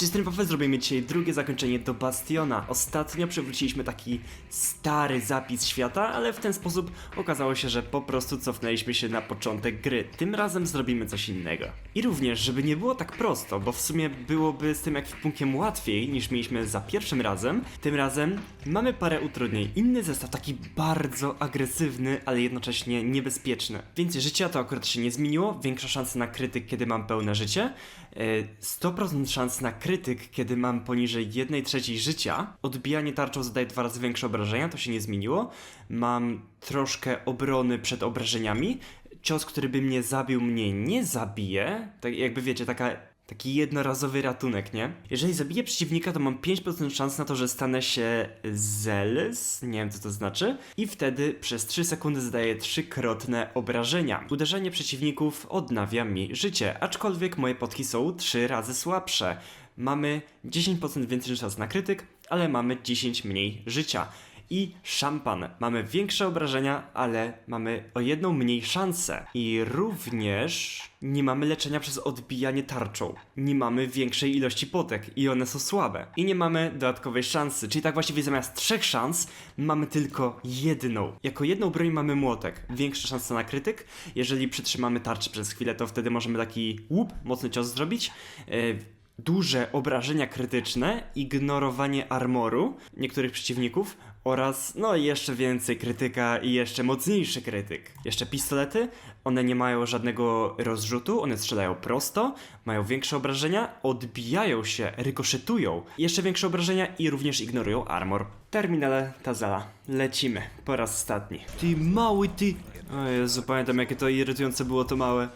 Czystym Wafel zrobimy dzisiaj drugie zakończenie do Bastiona. Ostatnio przywróciliśmy taki stary zapis świata, ale w ten sposób okazało się, że po prostu cofnęliśmy się na początek gry. Tym razem zrobimy coś innego. I również, żeby nie było tak prosto, bo w sumie byłoby z tym ekwipunkiem łatwiej niż mieliśmy za pierwszym razem, tym razem mamy parę utrudnień. Inny zestaw, taki bardzo agresywny, ale jednocześnie niebezpieczny. Więcej życia to akurat się nie zmieniło, większa szansa na krytyk, kiedy mam pełne życie, e, 100% szans na krytyk, kiedy mam poniżej 1 trzeciej życia. Odbijanie tarczą zadaje dwa razy większe obrażenia, to się nie zmieniło. Mam troszkę obrony przed obrażeniami. Cios, który by mnie zabił, mnie nie zabije. Tak jakby wiecie, taka Taki jednorazowy ratunek, nie? Jeżeli zabiję przeciwnika, to mam 5% szans na to, że stanę się zealous, nie wiem co to znaczy, i wtedy przez 3 sekundy zadaję trzykrotne obrażenia. Uderzenie przeciwników odnawia mi życie, aczkolwiek moje potki są 3 razy słabsze. Mamy 10% więcej szans na krytyk, ale mamy 10 mniej życia i szampan. Mamy większe obrażenia, ale mamy o jedną mniej szansę. I również nie mamy leczenia przez odbijanie tarczą. Nie mamy większej ilości potek i one są słabe. I nie mamy dodatkowej szansy, czyli tak właściwie zamiast trzech szans mamy tylko jedną. Jako jedną broń mamy młotek. Większa szansa na krytyk. Jeżeli przytrzymamy tarczę przez chwilę, to wtedy możemy taki łup, mocny cios zrobić. Yy, duże obrażenia krytyczne, ignorowanie armoru niektórych przeciwników oraz no jeszcze więcej krytyka i jeszcze mocniejszy krytyk. Jeszcze pistolety, one nie mają żadnego rozrzutu, one strzelają prosto, mają większe obrażenia, odbijają się, rykoszetują, jeszcze większe obrażenia i również ignorują armor. Terminale Tazela. Lecimy. Po raz ostatni. Ty mały ty... O Jezu, pamiętam jakie to irytujące było to małe.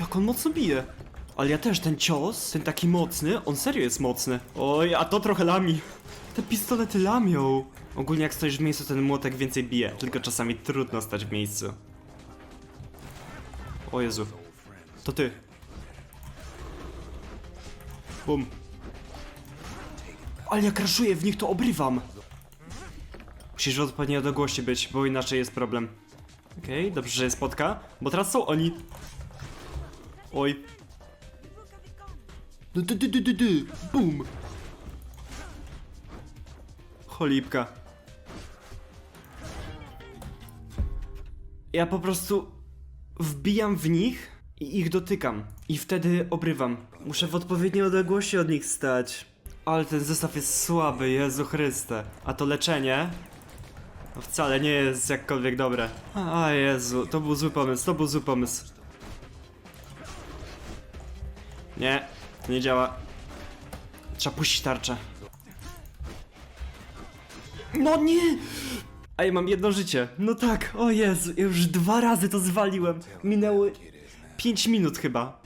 Jak on mocno bije. Ale ja też, ten cios, ten taki mocny, on serio jest mocny. Oj, a to trochę lami. Te pistolety lamią. Ogólnie jak stoisz w miejscu, ten młotek więcej bije, tylko czasami trudno stać w miejscu. O Jezu. To ty. Bum. Ale jak raszuję w nich, to obrywam. Musisz w odpowiedniej odległości być, bo inaczej jest problem. Okej, dobrze, że jest spotka, bo teraz są oni. Oj, Dy, dy, dy, dy. Bum. Cholipka. Ja po prostu wbijam w nich i ich dotykam. I wtedy obrywam. Muszę w odpowiedniej odległości od nich stać. Ale ten zestaw jest słaby, Jezu Chryste. A to leczenie? No wcale nie jest jakkolwiek dobre. A Jezu, to był zły pomysł, to był zły pomysł. Nie, to nie działa. Trzeba puścić tarczę. No nie! A ja mam jedno życie. No tak, o Jezu, ja już dwa razy to zwaliłem. Minęły 5 minut chyba.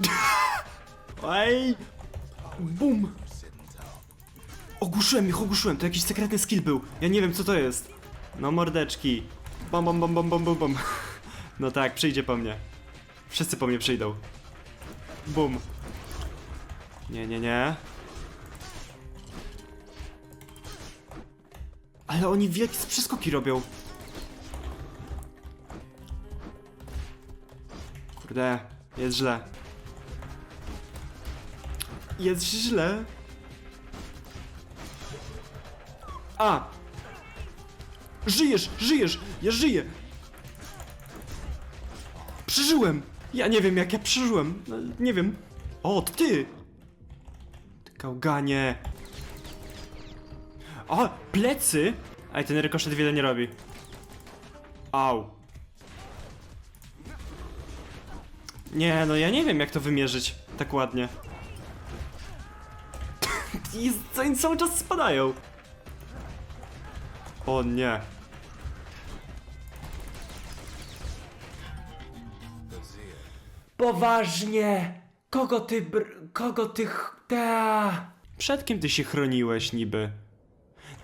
Ej! Bum! Ogłuszyłem ich, ogłuszyłem, to jakiś sekretny skill był. Ja nie wiem co to jest. No mordeczki. Bom, bom, bom, bom, bom, bom, bom. No tak, przyjdzie po mnie. Wszyscy po mnie przyjdą. Bum. Nie, nie, nie. Ale oni wielkie przeskoki robią. Kurde, jest źle. Jest źle. A! Żyjesz, żyjesz! Ja żyję! Przeżyłem! Ja nie wiem jak ja przeżyłem. No, nie wiem. O, to ty! Ty Gałganie. O, plecy! Aj, ten rykoszet wiele nie robi. Au. Nie, no ja nie wiem jak to wymierzyć tak ładnie. I cały czas spadają. O nie. Poważnie! Kogo ty br... kogo ty ch... ta? Przed kim ty się chroniłeś niby?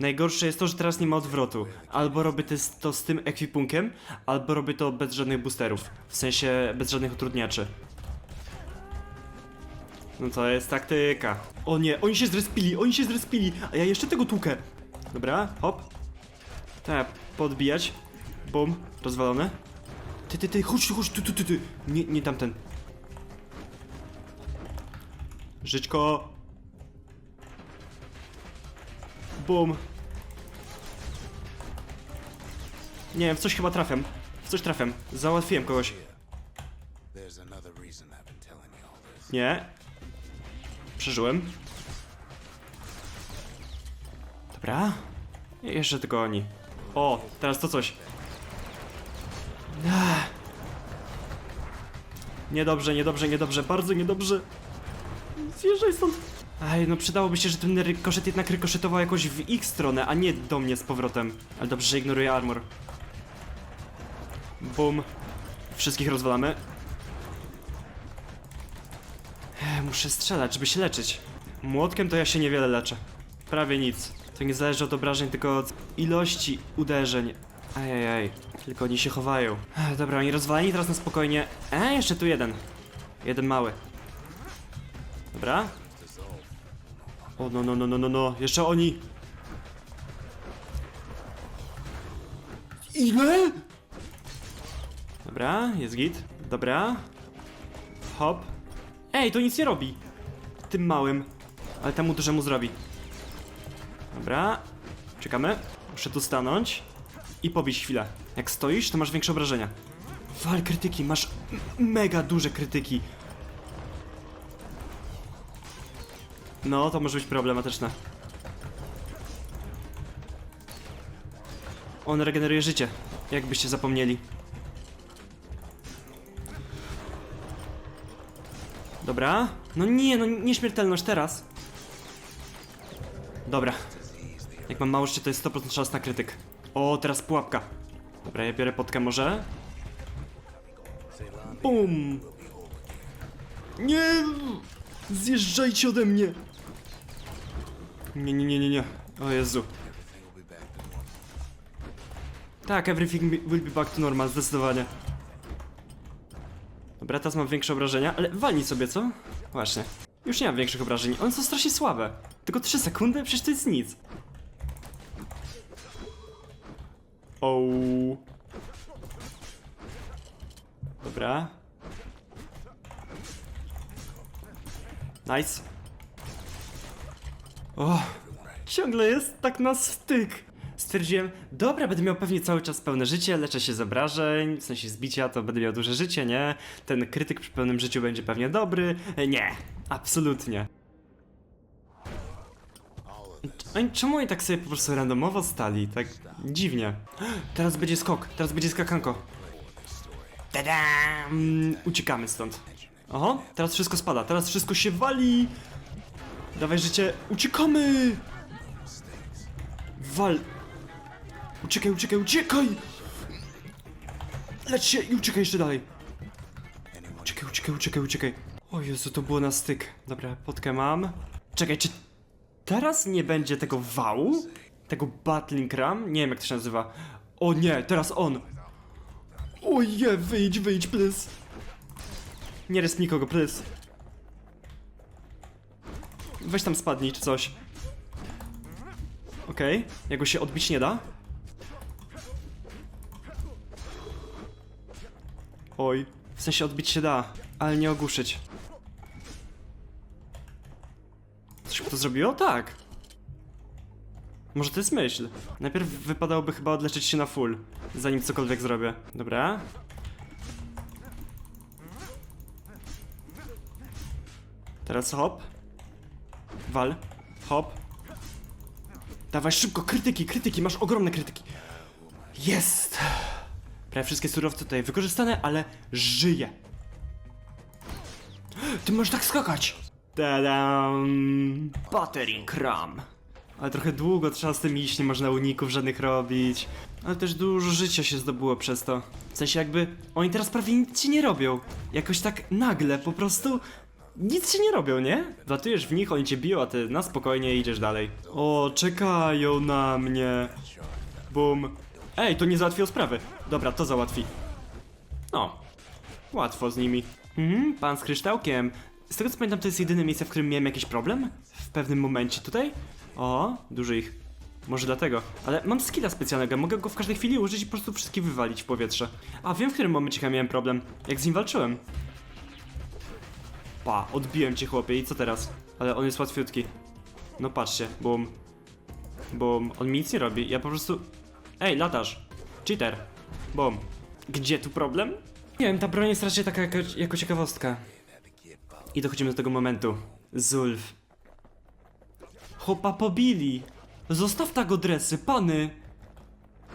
Najgorsze jest to, że teraz nie ma odwrotu. Albo robię to z, tym ekwipunkiem, albo robię to bez żadnych boosterów. W sensie bez żadnych utrudniaczy. No to jest taktyka. O nie, oni się zrespili, oni się zrespili, a ja jeszcze tego tłukę. Dobra, hop. Tak, podbijać. Bum, rozwalone. Ty, ty, ty, chodź chodź tu, tu, tu, tu. Nie, nie tamten. Żyćko. Bum. Nie wiem, w coś chyba trafiam. W coś trafiam. Załatwiłem kogoś. Nie. Przeżyłem. Dobra. Jeszcze tylko oni. O, teraz to coś. Niedobrze, niedobrze, niedobrze, bardzo niedobrze. Zjeżdżaj stąd. Aj, no przydałoby się, że ten rykoszet jednak rykoszetował jakoś w ich stronę, a nie do mnie z powrotem. Ale dobrze, że ignoruję armor. Bum. Wszystkich rozwalamy. Muszę strzelać, żeby się leczyć. Młotkiem to ja się niewiele leczę. Prawie nic. To nie zależy od obrażeń, tylko od ilości uderzeń. Ajajaj. Tylko oni się chowają. Ech, Dobra, oni rozwaleni teraz na spokojnie. E, jeszcze tu jeden. Jeden mały. Dobra. O, no, no, no, no, no, no. Jeszcze oni. Ile? Dobra, jest git. Dobra. Hop. Ej, to nic nie robi. Tym małym. Ale temu dużemu zrobi. Dobra. Czekamy. Muszę tu stanąć. I pobić chwilę. Jak stoisz, to masz większe obrażenia. Wal krytyki, masz mega duże krytyki. No, to może być problematyczne. On regeneruje życie. Jakbyście zapomnieli. Dobra. No nie, no nieśmiertelność teraz. Dobra. Jak mam mało życia, to jest 100% szans na krytyk. O, teraz pułapka. Dobra, ja biorę potkę może. Bum! Nie! Zjeżdżajcie ode mnie! Nie, nie, nie, nie, nie. O Jezu. Tak, everything will be back to normal, zdecydowanie. Dobra, teraz mam większe obrażenia, ale walnij sobie, co? Właśnie. Już nie mam większych obrażeń, one są strasznie słabe. Tylko 3 sekundy? Przecież to jest nic. O. Dobra. Nice. O, ciągle jest tak na styk. Stwierdziłem, dobra, będę miał pewnie cały czas pełne życie, leczę się z obrażeń, w sensie zbicia, to będę miał duże życie, nie? Ten krytyk przy pełnym życiu będzie pewnie dobry. E, Nie, absolutnie. Oni, czemu oni tak sobie po prostu randomowo stali? Tak dziwnie. Teraz będzie skok, teraz będzie skakanko. Tadam! Uciekamy stąd. Oho, teraz wszystko spada, teraz wszystko się wali! Dawaj życie, uciekamy! Wal! Uciekaj, uciekaj, uciekaj! Lecz się i uciekaj jeszcze dalej. Uciekaj, uciekaj, uciekaj, uciekaj. O Jezu, to było na styk. Dobra, potkę mam. Czekaj, czy teraz nie będzie tego wału? Tego battling ram? Nie wiem jak to się nazywa. O nie, teraz on! O je, wyjdź, wyjdź, please. Nie resp nikogo, please. Weź tam spadnij, czy coś. Okej, jego się odbić nie da. Oj, w sensie odbić się da, ale nie ogłuszyć. To zrobiło? Tak. Może to jest myśl. Najpierw wypadałoby chyba odleczyć się na full, zanim cokolwiek zrobię. Dobra. Teraz hop. Wal. Hop. Dawaj szybko, krytyki, krytyki, masz ogromne krytyki. Jest! Prawie wszystkie surowce tutaj wykorzystane, ale żyje. Ty możesz tak skakać! Tadam! Battering ram. Ale trochę długo trzeba z tym iść, nie można uników żadnych robić. Ale też dużo życia się zdobyło przez to. W sensie jakby oni teraz prawie nic ci nie robią. Jakoś tak nagle, po prostu nic się nie robią, nie? Wlatujesz w nich, oni cię biją, a ty na spokojnie idziesz dalej. O, czekają na mnie. Bum. Ej, to nie załatwiło sprawy. Dobra, to załatwi. No, łatwo z nimi. Mhm, pan z kryształkiem. Z tego co pamiętam, to jest jedyne miejsce, w którym miałem jakiś problem? W pewnym momencie tutaj? O, dużo ich. Może dlatego. Ale mam skilla specjalnego, mogę go w każdej chwili użyć i po prostu wszystkie wywalić w powietrze. A wiem, w którym momencie miałem problem. Jak z nim walczyłem. Pa, odbiłem cię chłopie i co teraz? Ale on jest łatwiutki. No patrzcie, bum. Bum, on mi nic nie robi, ja po prostu... Ej, latasz. Cheater. Bum. Gdzie tu problem? Nie wiem, ta broń jest raczej taka jako, jako ciekawostka. I dochodzimy do tego momentu. Zulf. Chopa pobili. Zostaw tak dresy, pany.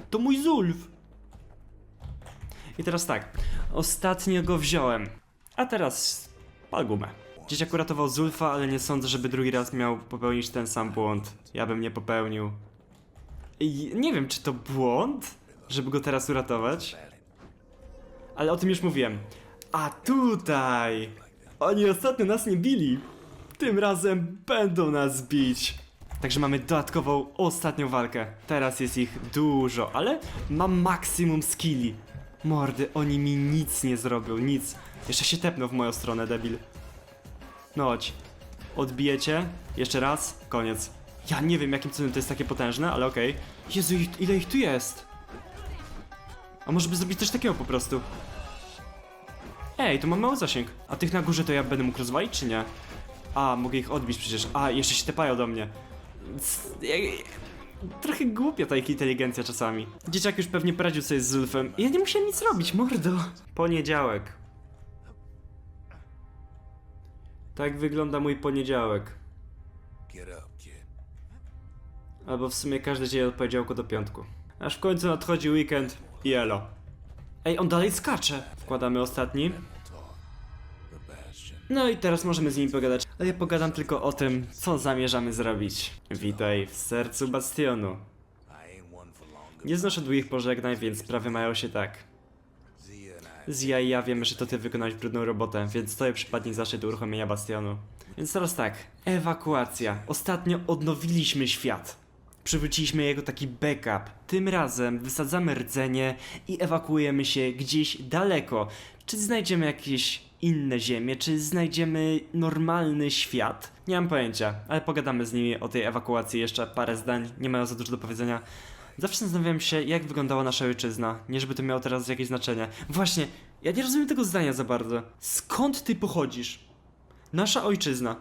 To mój Zulf. I teraz tak. Ostatnio go wziąłem. A teraz pal gumę. Dzieciak uratował Zulfa, ale nie sądzę, żeby drugi raz miał popełnić ten sam błąd. Ja bym nie popełnił. I nie wiem, czy to błąd, żeby go teraz uratować. Ale o tym już mówiłem. A tutaj! Oni ostatnio nas nie bili. Tym razem będą nas bić. Także mamy dodatkową, ostatnią walkę. Teraz jest ich dużo, ale mam maksimum skilli. Mordy, oni mi nic nie zrobią, nic. Jeszcze się tepną w moją stronę, debil. No chodź. Odbijecie. Jeszcze raz. Koniec. Ja nie wiem, jakim cudem to jest takie potężne, ale okej. Jezu, ile ich tu jest? A może by zrobić coś takiego po prostu? Ej, tu mam mały zasięg. A tych na górze to ja będę mógł rozwalić, czy nie? A, mogę ich odbić przecież. A, jeszcze się tepają do mnie. C- Trochę głupia ta inteligencja czasami. Dzieciak już pewnie poradził sobie z Zulfem. Ja nie musiałem nic robić, mordo. Poniedziałek. Tak wygląda mój poniedziałek. Albo w sumie każdy dzień od poniedziałku do piątku. Aż w końcu nadchodzi weekend i elo. Ej, on dalej skacze. Wkładamy ostatni. No i teraz możemy z nimi pogadać. Ale ja pogadam tylko o tym, co zamierzamy zrobić. Witaj w sercu bastionu. Nie znoszę długich pożegnań, więc sprawy mają się tak. Zia I. Ja wiemy, że to ty wykonałeś brudną robotę, więc stoję przypadnik zaszczyt uruchomienia bastionu. Więc teraz tak, ewakuacja. Ostatnio odnowiliśmy świat. Przywróciliśmy jego taki backup. Tym razem wysadzamy rdzenie i ewakuujemy się gdzieś daleko. Czy znajdziemy jakieś inne ziemie, czy znajdziemy normalny świat? Nie mam pojęcia, ale pogadamy z nimi o tej ewakuacji jeszcze parę zdań, nie mają za dużo do powiedzenia. Zawsze zastanawiam się, jak wyglądała nasza ojczyzna. Nie, żeby to miało teraz jakieś znaczenie. Właśnie, ja nie rozumiem tego zdania za bardzo. Skąd ty pochodzisz? Nasza ojczyzna.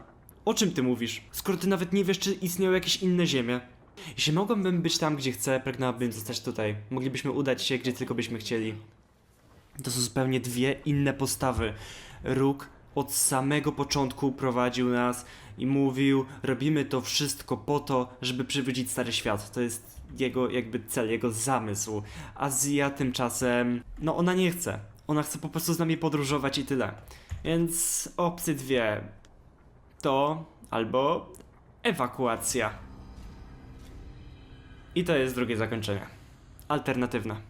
O czym ty mówisz? Skoro ty nawet nie wiesz, czy istnieją jakieś inne ziemie. Jeśli mogłabym być tam, gdzie chcę, pragnęłabym zostać tutaj. Moglibyśmy udać się, gdzie tylko byśmy chcieli. To są zupełnie dwie inne postawy. Róg od samego początku prowadził nas i mówił: Robimy to wszystko po to, żeby przywrócić stary świat. To jest jego jakby cel, jego zamysł. Azja tymczasem, no ona nie chce. Ona chce po prostu z nami podróżować i tyle. Więc opcje dwie to albo ewakuacja. I to jest drugie zakończenie. Alternatywne.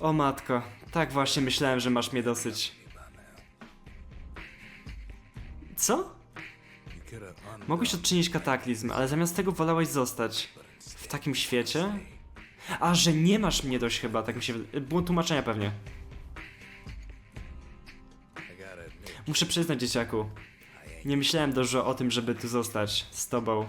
O matko, tak właśnie myślałem, że masz mnie dosyć. Co? Mogłeś odczynić kataklizm, ale zamiast tego wolałeś zostać. W takim świecie? A, że nie masz mnie dość chyba, tak mi się... Błąd tłumaczenia pewnie. Muszę przyznać, dzieciaku. Nie myślałem dużo o tym, żeby tu zostać z tobą.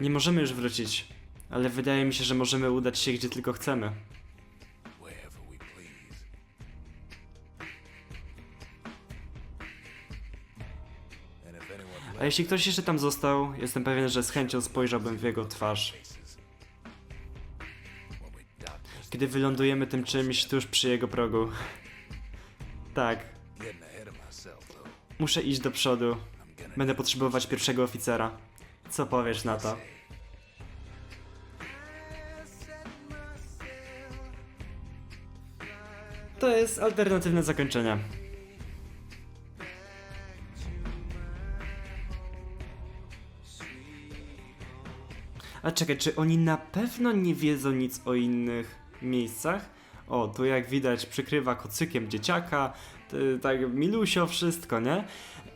Nie możemy już wrócić, ale wydaje mi się, że możemy udać się gdzie tylko chcemy. A jeśli ktoś jeszcze tam został, jestem pewien, że z chęcią spojrzałbym w jego twarz. Kiedy wylądujemy tym czymś tuż przy jego progu. Tak, muszę iść do przodu. Będę potrzebować pierwszego oficera. Co powiesz na to? To jest alternatywne zakończenie. A czekaj, czy oni na pewno nie wiedzą nic o innych miejscach? O, tu jak widać przykrywa kocykiem dzieciaka, tak milusio wszystko, nie?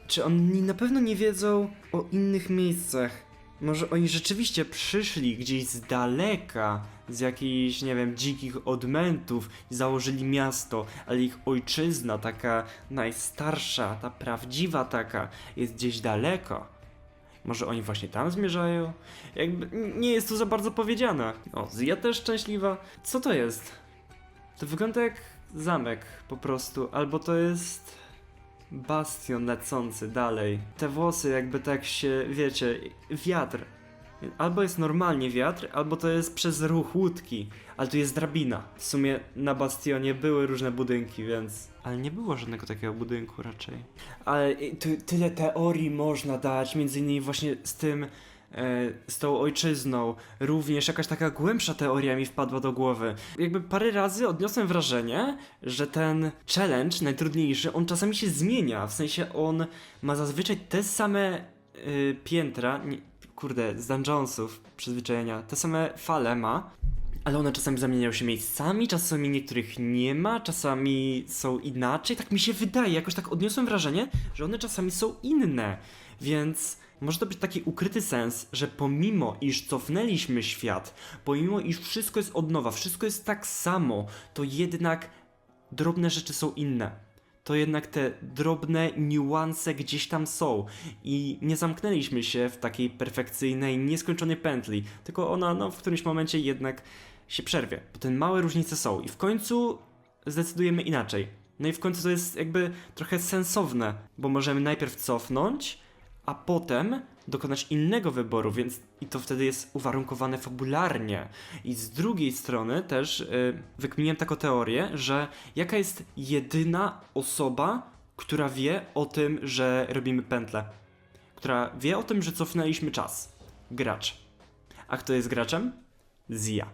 Czy oni na pewno nie wiedzą o innych miejscach? Może oni rzeczywiście przyszli gdzieś z daleka, z jakichś, nie wiem, dzikich odmętów założyli miasto, ale ich ojczyzna, taka najstarsza, ta prawdziwa taka, jest gdzieś daleko. Może oni właśnie tam zmierzają? Jakby nie jest tu za bardzo powiedziane. O, Zia też szczęśliwa. Co to jest? To wygląda jak zamek po prostu, albo to jest bastion lecący dalej. Te włosy jakby tak się, wiecie, wiatr. Albo jest normalnie wiatr, albo to jest przez ruch łódki, ale tu jest drabina. W sumie na bastionie były różne budynki, więc... Ale nie było żadnego takiego budynku raczej. Ale ty, tyle teorii można dać, między innymi właśnie z tym, e, z tą ojczyzną. Również jakaś taka głębsza teoria mi wpadła do głowy. Jakby parę razy odniosłem wrażenie, że ten challenge najtrudniejszy, on czasami się zmienia. W sensie on ma zazwyczaj te same y, piętra, nie, kurde, z dungeonsów przyzwyczajenia, te same fale ma, ale one czasami zamieniają się miejscami, czasami niektórych nie ma, czasami są inaczej. Tak mi się wydaje, jakoś tak odniosłem wrażenie, że one czasami są inne. Więc może to być taki ukryty sens, że pomimo iż cofnęliśmy świat, pomimo iż wszystko jest od nowa, wszystko jest tak samo, to jednak drobne rzeczy są inne. To jednak te drobne niuanse gdzieś tam są i nie zamknęliśmy się w takiej perfekcyjnej, nieskończonej pętli, tylko ona no, w którymś momencie jednak się przerwie, bo te małe różnice są i w końcu zdecydujemy inaczej. No i w końcu to jest jakby trochę sensowne, bo możemy najpierw cofnąć, a potem dokonać innego wyboru, więc i to wtedy jest uwarunkowane fabularnie. I z drugiej strony też y, wykminiłem taką teorię, że jaka jest jedyna osoba, która wie o tym, że robimy pętlę. Która wie o tym, że cofnęliśmy czas. Gracz. A kto jest graczem? Zia.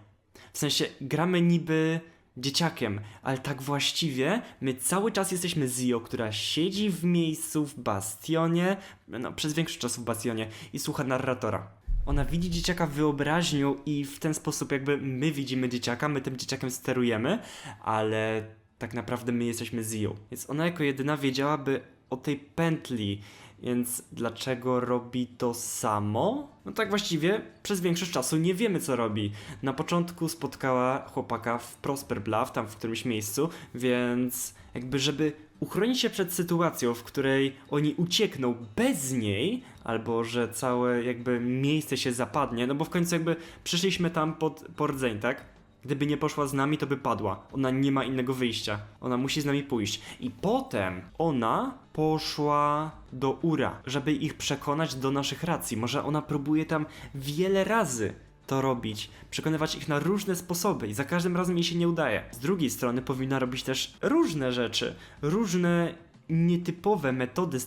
W sensie gramy niby dzieciakiem, ale tak właściwie my cały czas jesteśmy Zio, która siedzi w miejscu w bastionie, no przez większość czasu w bastionie i słucha narratora. Ona widzi dzieciaka w wyobraźniu i w ten sposób jakby my widzimy dzieciaka, my tym dzieciakiem sterujemy, ale tak naprawdę my jesteśmy Zio. Więc ona jako jedyna wiedziałaby o tej pętli, więc dlaczego robi to samo? No tak właściwie przez większość czasu nie wiemy co robi. Na początku spotkała chłopaka w Prosper Bluff, tam w którymś miejscu, więc jakby żeby uchronić się przed sytuacją, w której oni uciekną bez niej, albo że całe jakby miejsce się zapadnie, no bo w końcu jakby przyszliśmy tam pod, po rdzeń, tak? Gdyby nie poszła z nami, to by padła. Ona nie ma innego wyjścia. Ona musi z nami pójść. I potem ona poszła do Ura, żeby ich przekonać do naszych racji. Może ona próbuje tam wiele razy to robić, przekonywać ich na różne sposoby i za każdym razem jej się nie udaje. Z drugiej strony powinna robić też różne rzeczy, różne nietypowe metody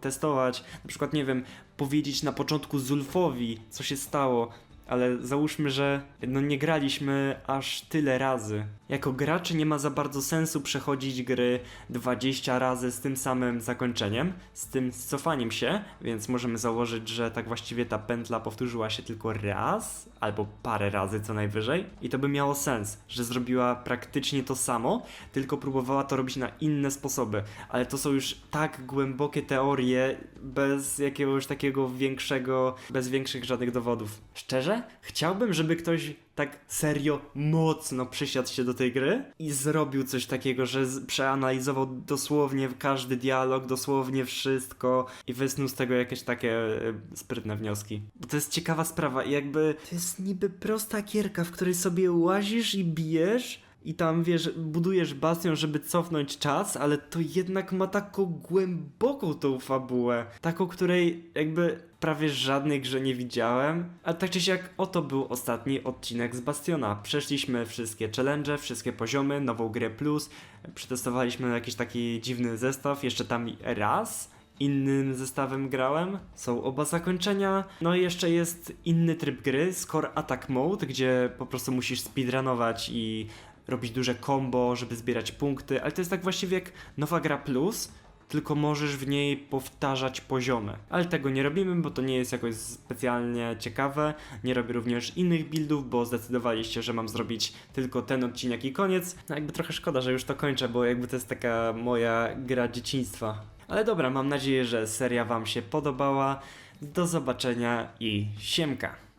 testować. Na przykład, nie wiem, powiedzieć na początku Zulfowi, co się stało, ale załóżmy, że no nie graliśmy aż tyle razy. Jako gracze nie ma za bardzo sensu przechodzić gry 20 razy z tym samym zakończeniem, z tym cofaniem się, więc możemy założyć, że tak właściwie ta pętla powtórzyła się tylko raz, albo parę razy co najwyżej. I to by miało sens, że zrobiła praktycznie to samo, tylko próbowała to robić na inne sposoby. Ale to są już tak głębokie teorie, bez jakiegoś takiego większego, bez większych żadnych dowodów. Szczerze, chciałbym, żeby ktoś tak serio mocno przysiadł się do tej gry i zrobił coś takiego, że przeanalizował dosłownie każdy dialog, dosłownie wszystko i wysnuł z tego jakieś takie e, sprytne wnioski. Bo to jest ciekawa sprawa i jakby to jest niby prosta gierka, w której sobie łazisz i bijesz i tam wiesz, budujesz bastion, żeby cofnąć czas, ale to jednak ma taką głęboką tą fabułę, taką, której jakby prawie żadnej grze nie widziałem. A tak czy siak, oto był ostatni odcinek z Bastiona. Przeszliśmy wszystkie challenge, wszystkie poziomy, nową grę plus, przetestowaliśmy jakiś taki dziwny zestaw, jeszcze tam raz innym zestawem grałem. Są oba zakończenia. No i jeszcze jest inny tryb gry, Score Attack Mode, gdzie po prostu musisz speedrunować i robić duże combo, żeby zbierać punkty, ale to jest tak właściwie jak nowa gra plus, tylko możesz w niej powtarzać poziomy. Ale tego nie robimy, bo to nie jest jakoś specjalnie ciekawe. Nie robię również innych buildów, bo zdecydowaliście, że mam zrobić tylko ten odcinek i koniec. No jakby trochę szkoda, że już to kończę, bo jakby to jest taka moja gra dzieciństwa. Ale dobra, mam nadzieję, że seria Wam się podobała. Do zobaczenia i siemka.